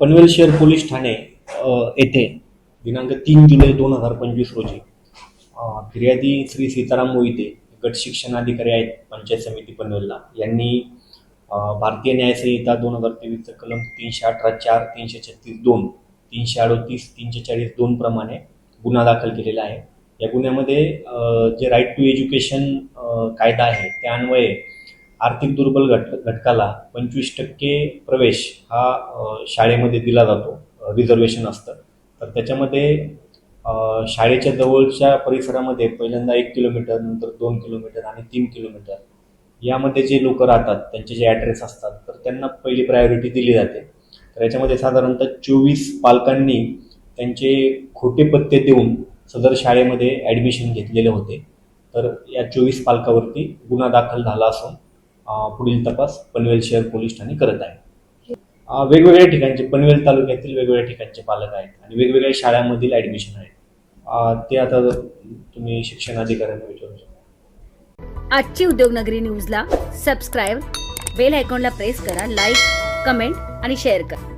पनवेल शहर पोलीस ठाणे येथे दिनांक तीन जुलै दोन हजार पंचवीस रोजी फिर्यादी श्री सीताराम मोहिते गट शिक्षणाधिकारी आहेत पंचायत समिती पनवेलला. यांनी भारतीय न्यायसंहिता दोन हजार तेवीसचं कलम तीनशे अठरा चार तीनशे छत्तीस दोन तीनशे अडोतीस तीनशे चाळीस दोन प्रमाणे गुन्हा दाखल केलेला आहे. या गुन्ह्यामध्ये जे राईट टू एज्युकेशन कायदा आहे त्या अन्वये आर्थिक दुर्बल घट घटकाला पंचवीस टक्के प्रवेश हा शाळेमध्ये दिला जातो. रिझर्वेशन असतं. तर त्याच्यामध्ये शाळेच्या जवळच्या परिसरामध्ये पहिल्यांदा एक किलोमीटर नंतर दोन किलोमीटर आणि तीन किलोमीटर यामध्ये जे लोक राहतात त्यांचे जे ॲड्रेस असतात तर त्यांना पहिली प्रायोरिटी दिली जाते. तर याच्यामध्ये साधारणतः चोवीस पालकांनी त्यांचे खोटे पत्ते देऊन सदर शाळेमध्ये ॲडमिशन घेतलेले होते. तर या चोवीस पालकावरती गुन्हा दाखल झाला असून पुढील तपास पनवेल शहर पोलीस ठाणे करत आहे. वेगवेगळ्या ठिकाणचे पनवेल तालुक्यातील वेगवेगळ्या ठिकाणचे पालक आहेत आणि वेगवेगळ्या शाळांमधील ॲडमिशन आहेत. ते आता तुम्ही शिक्षण अधिकाऱ्यांना विचारू शकता. आजची उद्योगनगरी न्यूजला सबस्क्राईब बेल आयकॉनला प्रेस करा लाईक कमेंट आणि शेअर करा.